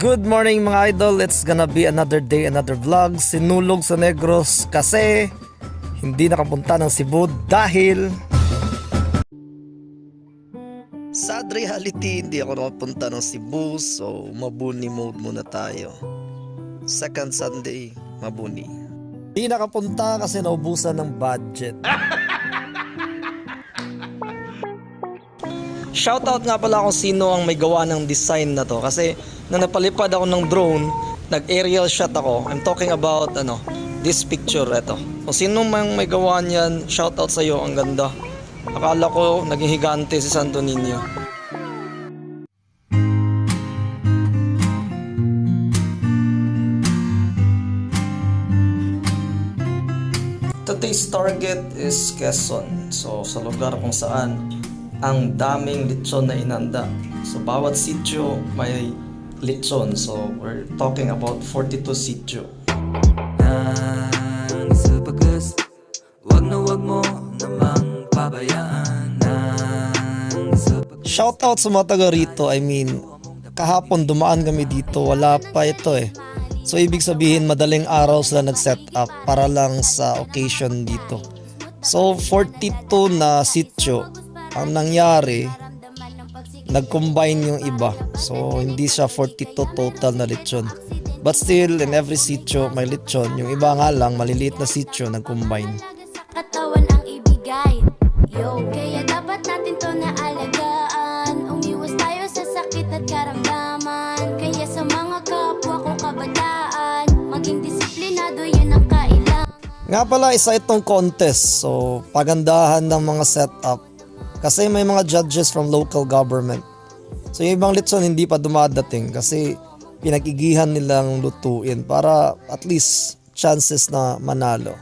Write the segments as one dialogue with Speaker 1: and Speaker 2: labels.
Speaker 1: Good morning mga idol, it's gonna be another day, another vlog. Sinulog sa Negros kasi hindi nakapunta ng Cebu dahil Sad reality, hindi ako nakapunta ng Cebu so mabuni mode muna tayo. Second Sunday, mabuni. Hindi nakapunta kasi naubusan ng budget. Shoutout nga pala kung sino ang may gawa ng design na to kasi nang napalipad ako ng drone, nag-aerial shot ako. I'm talking about ano, this picture ito. Kung sino mang may gawa niyan, shoutout sa iyo, ang ganda. Akala ko naging higante si Santo Niño. Today's target is Quezon. So sa lugar kung saan ang daming lechon na inanda. So bawat sitio may lechon. So we're talking about 42 sitio.
Speaker 2: Nang isa pagkas Wag na wag mo namang pabayaan Nang isa pag
Speaker 1: Shoutout sa mga taga rito. I mean, kahapon dumaan kami dito. Wala pa ito eh. So ibig sabihin madaling araw sila nag-set up para lang sa occasion dito. So 42 na sitio. Ang nangyari, nag-combine yung iba. So hindi siya 42 total na lechon. But still, in every sitio may lechon. Yung iba nga lang, maliliit na sitio, nag-combine.
Speaker 3: katawan ang ibigay Yo, kaya dapat natin to na alagaan Umiwas tayo sa sakit at karamdaman Kaya sa mga kapwa ko kabataan Maging disiplinado yun ang kailangan
Speaker 1: Nga pala, isa itong contest. So, pagandahan ng mga setup. Kasi may mga judges from local government. So, yung ibang litson hindi pa dumadating kasi pinag-igihan nilang lutuin para at least chances na manalo.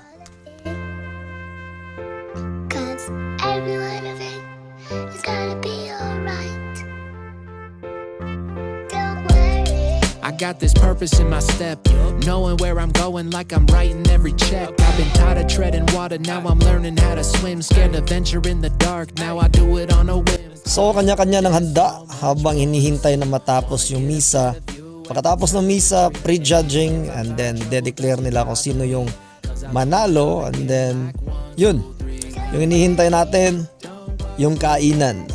Speaker 3: Cause every one of it is gonna be
Speaker 4: got this purpose in my step, knowing where I'm going like I'm writing every check. I've been tired of treading water, now I'm learning how to swim. Scared to venture in the dark, now I do it on a whim.
Speaker 1: So, kanya-kanya ng handa habang hinihintay na matapos yung misa. Pagkatapos ng misa, pre-judging and then de-declare nila kung sino yung manalo and then yun. Yung hinihintay natin, yung kainan.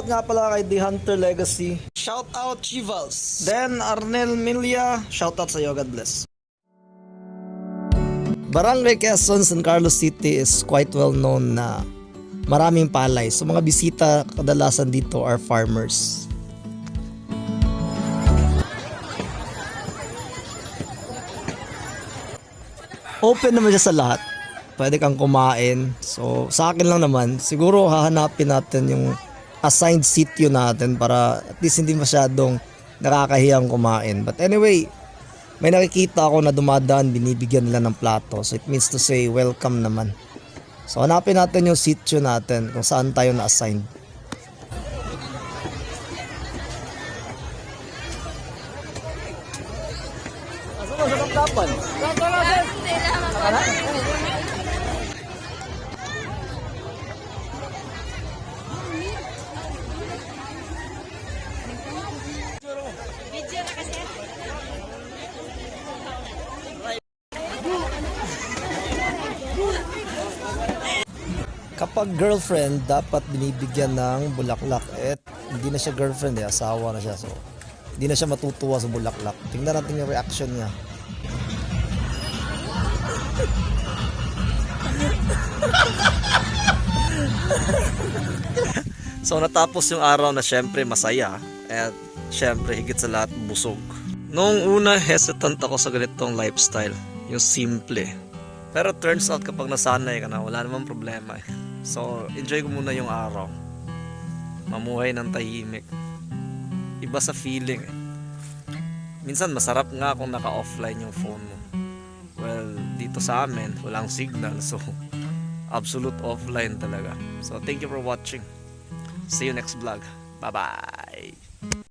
Speaker 1: Shoutout nga pala kay The Hunter Legacy. Shoutout Chivals. Then Arnel Milia, shoutout sa iyo, God bless. Barangay Quezon, San Carlos City is quite well known na maraming palay. So mga bisita kadalasan dito are farmers. Open naman siya sa lahat. Pwede kang kumain. So, sa akin lang naman, siguro hahanapin natin yung assigned sitio natin para at least hindi masyadong nakakahiyang kumain. But anyway, may nakikita ako na dumadaan, binibigyan nila ng plato. So, it means to say, welcome naman. So, hanapin natin yung sitio natin kung saan tayo na-assigned. Kapag girlfriend, dapat binibigyan ng bulaklak. Eh, hindi na siya girlfriend eh, asawa na siya. So, hindi na siya matutuwa sa bulaklak. Tingnan natin yung reaction niya. so, natapos yung araw na syempre masaya. At syempre, higit sa lahat, busog. Noong una, hesitant ako sa ganitong lifestyle. Yung simple. Pero turns out kapag nasanay ka na, wala namang problema eh. So, enjoy ko muna yung araw. Mamuhay ng tahimik. Iba sa feeling eh. Minsan masarap nga kung naka-offline yung phone mo. Well, dito sa amin, walang signal. So, absolute offline talaga. So thank you for watching. See you next vlog. Bye-bye.